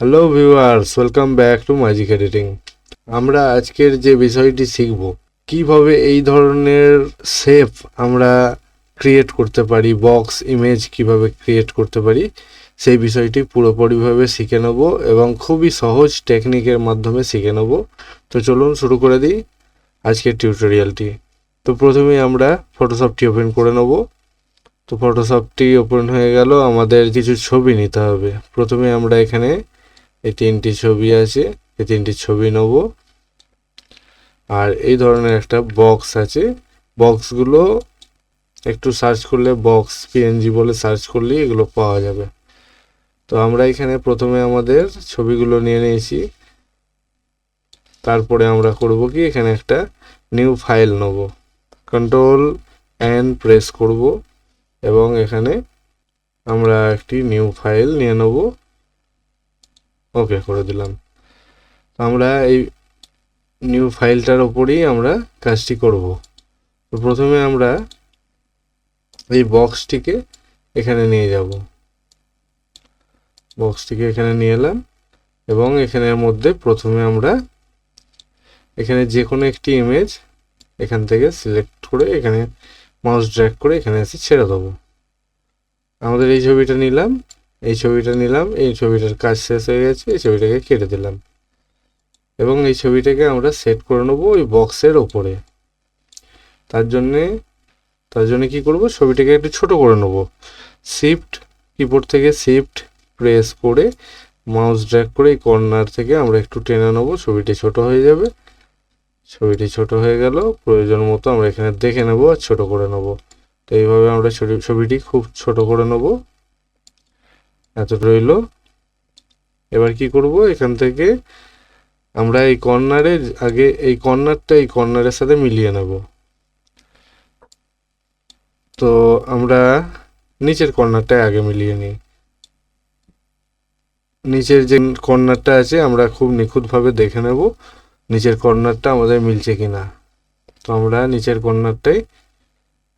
Hello viewers welcome back to magic editing আমরা আজকের যে বিষয়টি শিখব, কীভাবে এই ধরনের শেপ আমরা ক্রিয়েট করতে পারি বক্স ইমেজ কীভাবে ক্রিয়েট করতে পারি, সেই বিষয়টি পুরোপুরিভাবে শিখে নেব এবং খুবই সহজ টেকনিকের মাধ্যমে শিখে নেব। তো চলুন শুরু করে দিই আজকের টিউটোরিয়ালটি তো প্রথমেই আমরা ফটোশপটি ওপেন করে নেব। তো ফটোশপটি ওপেন হয়ে গেল, আমাদের কিছু ছবি নিতে হবে। প্রথমে আমরা এখানে এই তিনটি ছবি আছে, এই তিনটি ছবি নেব। আর এই ধরনের একটা বক্স আছে। বক্সগুলো একটু সার্চ করলে বক্স পিএনজি বলে সার্চ করলেই এগুলো পাওয়া যাবে। তো আমরা এখানে প্রথমে আমাদের ছবিগুলো নিয়ে নিয়েছি। তারপরে আমরা করব কি, এখানে একটা নিউ ফাইল নেব। কন্ট্রোল অ্যান প্রেস করব এবং এখানে আমরা একটি নিউ ফাইল নিয়ে নেব। ওকে করে দিলাম। আমরা এই নিউ ফাইলটার ওপরেই আমরা কাজটি করব। তো প্রথমে আমরা এই বক্সটিকে এখানে নিয়ে যাব। বক্সটিকে এখানে নিয়ে এলাম এবং এখানের মধ্যে প্রথমে আমরা এখানে যে কোনো একটি ইমেজ এখান থেকে সিলেক্ট করে এখানে মাউস ড্র্যাগ করে এখানে এসে ছেড়ে দেবো। আমাদের এই ছবিটা নিলাম। এই ছবিটা নিলাম, এই ছবিটার কাজ শেষ হয়ে গেছে, এই ছবিটাকে কেটে দিলাম। এবং এই ছবিটাকে আমরা সেট করে নেব ওই বক্সের ওপরে। তার জন্যে, তার জন্য কি করব? ছবিটাকে একটু ছোট করে নেব। শিফট কিবোর্ড থেকে শিফট প্রেস করে মাউস ড্র্যাগ করে এই কর্নার থেকে আমরা একটু টেনে নেব। ছবিটি ছোট হয়ে যাবে। ছবিটি ছোট হয়ে গেল। প্রয়োজন মতো আমরা এখানে দেখে নেব আর ছোট করে নেব। তো এইভাবে আমরা ছবিটি খুব ছোট করে নেব। এত রইল। এবার কি করব? এখান থেকে আমরা এই কর্নারে আগে এই কর্নারটা এই কর্নারের সাথে মিলিয়ে নেব। তো আমরা নিচের কর্নারটায় আগে মিলিয়ে নিই। নিচের যে কর্নারটা আছে, আমরা খুব নিখুঁতভাবে দেখে নেব নিচের কর্নারটা আমাদের মিলছে কিনা। তো আমরা নিচের কর্নারটাই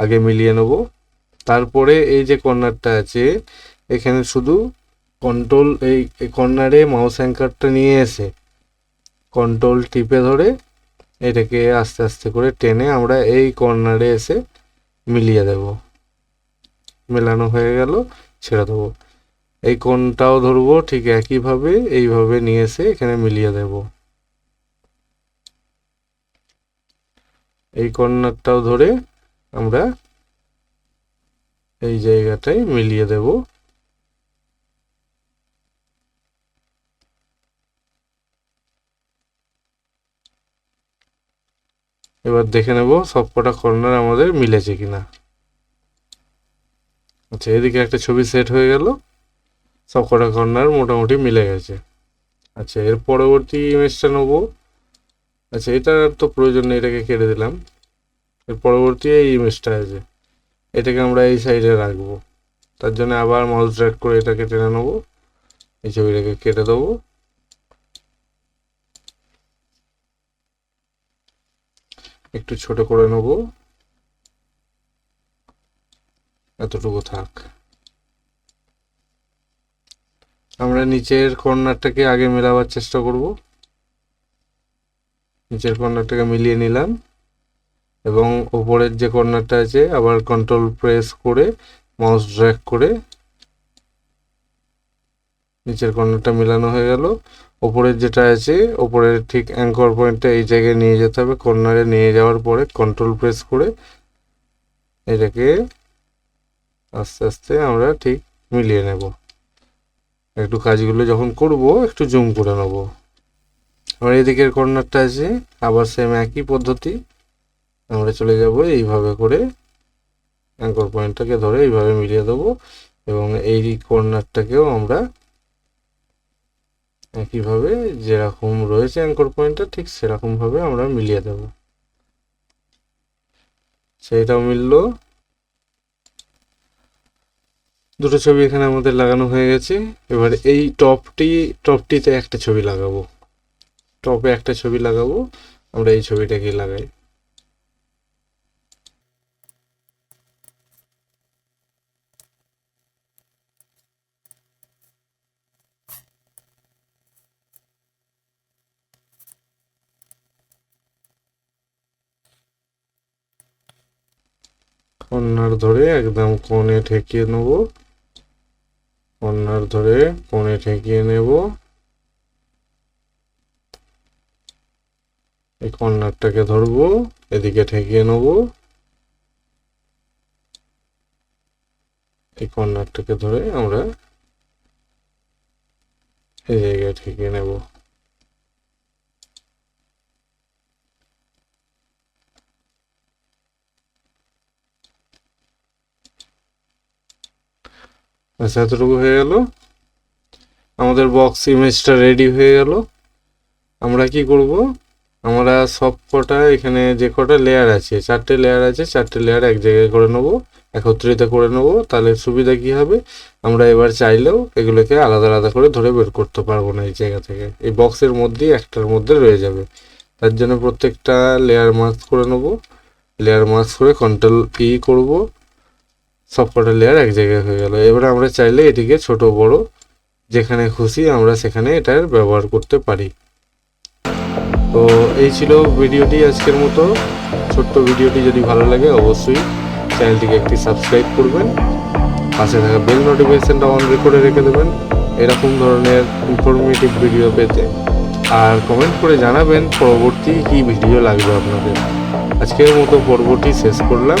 আগে মিলিয়ে নেব। তারপরে এই যে কর্নারটা আছে এখানে শুধু কন্ট্রোল এই কর্নারে মাউস অ্যাঙ্কারটা নিয়ে এসে কন্ট্রোল টিপে ধরে এটাকে আস্তে আস্তে করে টেনে আমরা এই কর্নারে এসে মিলিয়ে দেব। মেলানো হয়ে গেল, ছেড়ে দেবো। এই কোনটাও ধরবো ঠিক একইভাবে, এইভাবে নিয়ে এসে এখানে মিলিয়ে দেব। এই কর্নারটাও ধরে আমরা এই জায়গাটায় মিলিয়ে দেব। এবার দেখে নেব সবকটা কর্নার আমাদের মিলেছে কিনা। আচ্ছা এদিকে একটা ছবি সেট হয়ে গেল। সবকটা কর্নার মোটামুটি মিলে গেছে। আচ্ছা এর পরবর্তী ইমেজটা নেব। আচ্ছা এটার তো প্রয়োজন নেই, এটাকে কেটে দিলাম। এর পরবর্তী এই ইমেজটা আছে। এটাকে আমরা এই সাইডে রাখব। তার জন্য আবার মাউস ড্র্যাগ করে এটাকে টেনে নেব। এই ছবিটাকে কেটে দেবো। একটু ছোট করে নেব। এতটুকু থাক। আমরা নিচের কর্নারটাকে আগে মেলাবার চেষ্টা করব। নিচের কর্নারটাকে মিলিয়ে নিলাম। এবং ওপরের যে কর্নারটা আছে, আবার কন্ট্রোল প্রেস করে মাউস ড্র্যাগ করে নিচের কর্নারটা মেলানো হয়ে গেল। ওপরের যেটা আছে, ওপরের ঠিক অ্যাঙ্কর পয়েন্টটা এই জায়গায় নিয়ে যেতে হবে। কর্নারে নিয়ে যাওয়ার পরে কন্ট্রোল প্রেস করে এটাকে আস্তে আস্তে আমরা ঠিক মিলিয়ে নেব। একটু কাজগুলো যখন করব, একটু জুম করে নেব। আমার এদিকের কর্নারটা আছে, আবার সেম একই পদ্ধতি। আমরা চলে যাব এইভাবে করে অ্যাঙ্কর পয়েন্টটাকে ধরে এইভাবে মিলিয়ে দেবো এবং এই কর্নারটাকেও আমরা একইভাবে যেরকম রয়েছে অ্যাঙ্কর পয়েন্টটা ঠিক সেরকমভাবে আমরা মিলিয়ে দেব। সেইটাও মিলল। দুটো ছবি এখানে আমাদের লাগানো হয়ে গেছে। এবার এই টপটি টপটিতে একটা ছবি লাগাবো। টপে একটা ছবি লাগাবো। আমরা এই ছবিটাকে লাগাই। কর্নার ধরে একদম কোণে ঠেকিয়ে নেব। কর্নার ধরে কোণে ঠেকিয়ে নেব। এই কর্নারটাকে ধরবো, এদিকে ঠেকিয়ে নেব। এই কর্নারটাকে ধরে আমরা এই জায়গায় ঠেকিয়ে নেব। আচ্ছা এতটুকু হয়ে গেল। আমাদের বক্স ইমেজটা রেডি হয়ে গেল। আমরা কি করব? আমরা সব কটা এখানে যে কটা লেয়ার আছে, চারটে লেয়ার আছে, চারটে লেয়ার এক জায়গায় করে নেব, একত্রিত করে নেব। তাহলে সুবিধা কি হবে? আমরা এবার চাইলেও এগুলোকে আলাদা আলাদা করে ধরে বের করতে পারব না এই জায়গা থেকে। এই বক্সের মধ্যেই একটার মধ্যে রয়ে যাবে। তার জন্য প্রত্যেকটা লেয়ার মাস্ক করে নেব। লেয়ার মাস্ক করে কন্ট্রোল ই করব। সব কটা লেয়ার এক জায়গায় হয়ে গেল। এবার আমরা চাইলে এটিকে ছোট বড়, যেখানে খুশি আমরা সেখানে এটার ব্যবহার করতে পারি। তো এই ছিল ভিডিওটি আজকের মতো। ছোট্ট ভিডিওটি যদি ভালো লাগে অবশ্যই চ্যানেলটিকে একটি সাবস্ক্রাইব করবেন। পাশে থাকা বেল নোটিফিকেশনটা অন করে রেখে দেবেন। এরকম ধরনের ইনফরমেটিভ ভিডিও পেতে। আর কমেন্ট করে জানাবেন পরবর্তী কী ভিডিও লাগবে আপনাদের। আজকের মতো পর্বটি শেষ করলাম।